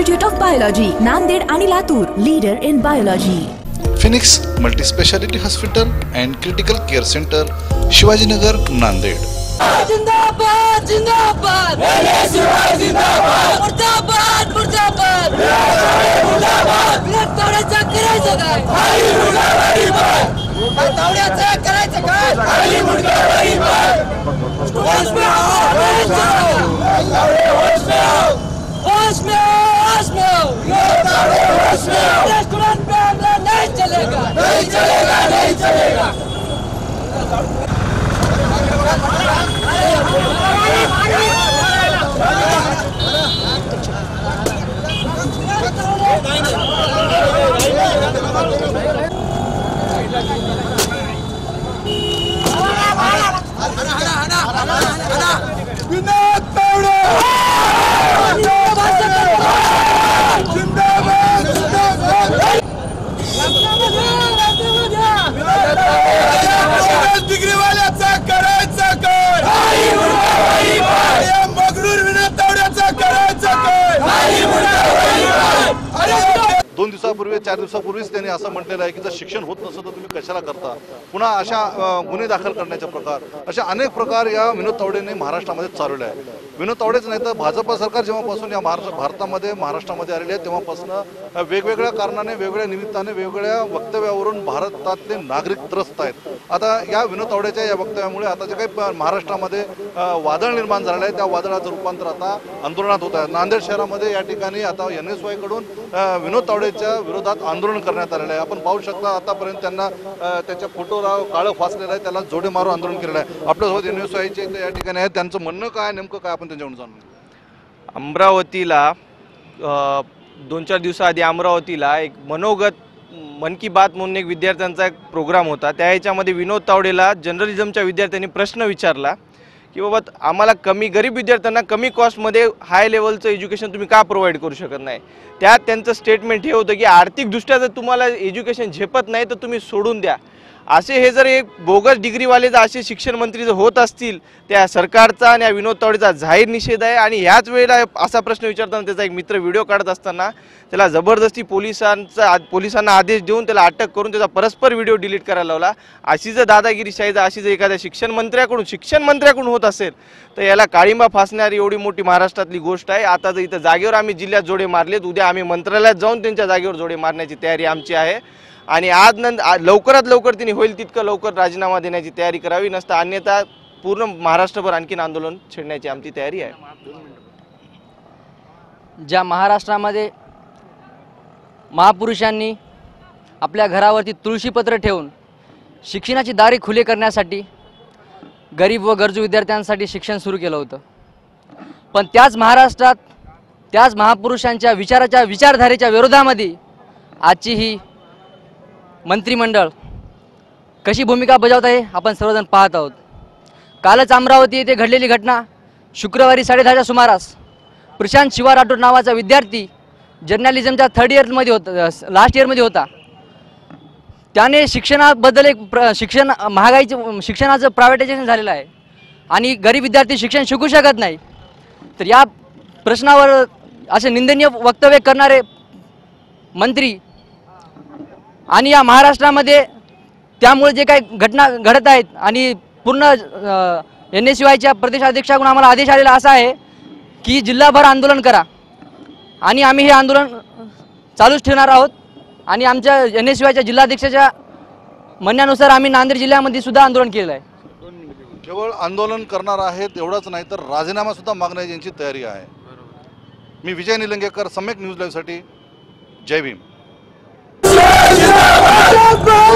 Institute of biology Nanded आणि Latur leader in biology Phoenix multispeciality hospital and critical care centre Shivajinagar Nanded जिंदाबाद जिंदाबाद मुर्दाबाद मुर्दाबाद विराट तावड्याचा करायचं काय तावड्याचं करायचं काय होश में आओ, होश में आओ. होश में आओ, होश में आओ. रेस्टोरेंट पे हमला नहीं चलेगा नहीं चलेगा नहीं चलेगा डिग्रीवाल्याचा करायचा काय अरे मगरूर विनोद तावड्याचा करायचा काय अरे दोन दिवसापूर्वी चार दिवसापूर्वीच त्यांनी असं म्हटलेलं आहे की जर शिक्षण होत नसेल तर तुम्ही कशाला करता? पुन्हा अशा गुन्हे दाखल करण्याचे प्रकार अशा अनेक प्रकार या विनोद तावडेने महाराष्ट्रामध्ये चालवले आहे विनोद तावडेच नाही तर भाजपा सरकार जेव्हापासून या महाराष्ट्र भारतामध्ये महाराष्ट्रामध्ये आलेले आहे तेव्हापासून वेगवेगळ्या कारणाने वेगवेगळ्या निमित्ताने वेगवेगळ्या वक्तव्यावरून भारतातले नागरिक त्रस्त आहेत. आता या विनोद तावडेच्या या वक्तव्यामुळे आता जे काही महाराष्ट्रामध्ये वादळ निर्माण झालेलं आहे त्या वादळाचं रूपांतर आता आंदोलनात होत आहे. नांदेड शहरामध्ये या ठिकाणी आता एन एस वायकडून विनोद तावडेच्या विरोधात आंदोलन करण्यात आलेलं आहे. आपण पाहू शकता आतापर्यंत त्यांना त्याच्या फोटोला काळं फासलेलं आहे त्याला जोडे मारून आंदोलन केलेलं आहे. आपल्यासोबत एन एस वायचे या ठिकाणी आहे त्यांचं म्हणणं काय नेमकं काय आपण त्यांच्याकडून जाणून घेऊ. अमरावतीला दोन चार दिवसाआधी अमरावतीला एक मनोगत मन की बात म्हणून एक विद्यार्थ्यांचा एक प्रोग्राम होता. त्या ह्याच्यामध्ये विनोद तावडेला जर्नलिझमच्या विद्यार्थ्यांनी प्रश्न विचारला की बाबा आम्हाला कमी गरीब विद्यार्थ्यांना कमी कॉस्टमध्ये हाय लेवलचं एज्युकेशन तुम्ही का प्रोव्हाइड करू शकत नाही? त्यात त्यांचं स्टेटमेंट हे होतं की आर्थिकदृष्ट्या जर तुम्हाला एज्युकेशन झेपत नाही तर तुम्ही सोडून द्या. असे हे जर एक बोगस डिग्रीवाले जर असे शिक्षण मंत्री जर होत असतील त्या सरकारचा आणि या विनोद तावडेचा जाहीर निषेध आहे. आणि ह्याच वेळेला असा प्रश्न विचारताना त्याचा एक मित्र व्हिडिओ काढत असताना त्याला जबरदस्ती पोलिसांचा पोलिसांना आदेश देऊन त्याला अटक करून त्याचा परस्पर व्हिडिओ डिलीट करायला लावला. अशी जर दादागिरी शाही जर अशी जर एखाद्या शिक्षण मंत्र्याकडून शिक्षण मंत्र्याकडून होत असेल तर याला काळिंबा फासणारी एवढी मोठी महाराष्ट्रातली गोष्ट आहे. आता जर इथं जागेवर आम्ही जिल्ह्यात जोडे मारलेत. उद्या आम्ही मंत्रालयात जाऊन त्यांच्या जागेवर जोडे मारण्याची तयारी आमची आहे. आणि आज नंतर लवकरात लवकर तिने होईल तितकं लवकर राजीनामा देण्याची तयारी करावी नसता अन्यथा पूर्ण महाराष्ट्रभर आणखीन आंदोलन छेडण्याची आमची तयारी आहे. ज्या महाराष्ट्रामध्ये महापुरुषांनी आपल्या घरावरती तुळशीपत्र ठेवून शिक्षणाची दारी खुले करण्यासाठी गरीब व गरजू विद्यार्थ्यांसाठी शिक्षण सुरू केलं होतं. पण त्याच महाराष्ट्रात त्याच महापुरुषांच्या विचाराच्या विचारधारेच्या विरोधामध्ये आजची ही मंत्रिमंडळ कशी भूमिका बजावत आहे आपण सर्वजण पाहत आहोत. कालच अमरावती येथे घडलेली घटना शुक्रवारी साडेदहाच्या सुमारास प्रशांत शिवा राठोड नावाचा विद्यार्थी जर्नालिझमच्या थर्ड इयरमध्ये होता लास्ट इयरमध्ये होता. त्याने शिक्षणाबद्दल एक प्र शिक्षण महागाईचं शिक्षणाचं प्रायव्हेटायझेशन झालेलं आहे. आणि गरीब विद्यार्थी शिक्षण शिकू शकत नाही. तर या प्रश्नावर असे निंदनीय वक्तव्य करणारे मंत्री आणि या महाराष्ट्रामध्ये त्यामुळे जे काही घटना घडत आहेत आणि पूर्ण एन एस वायच्या प्रदेशाध्यक्षाकडून आम्हाला आदेश आलेला असा आहे की जिल्हाभर आंदोलन करा. आणि आम्ही हे आंदोलन चालूच ठेवणार आहोत. आणि आमच्या एन एस वायच्या जिल्हाध्यक्षाच्या म्हणण्यानुसार आम्ही नांदेड जिल्ह्यामध्ये सुद्धा आंदोलन केलं आहे. केवळ आंदोलन करणार आहेत एवढंच नाही तर राजीनामा सुद्धा मागण्याची यांची तयारी आहे. मी विजय निलंगेकर सम्यक न्यूज लाईव्हसाठी जय भीम.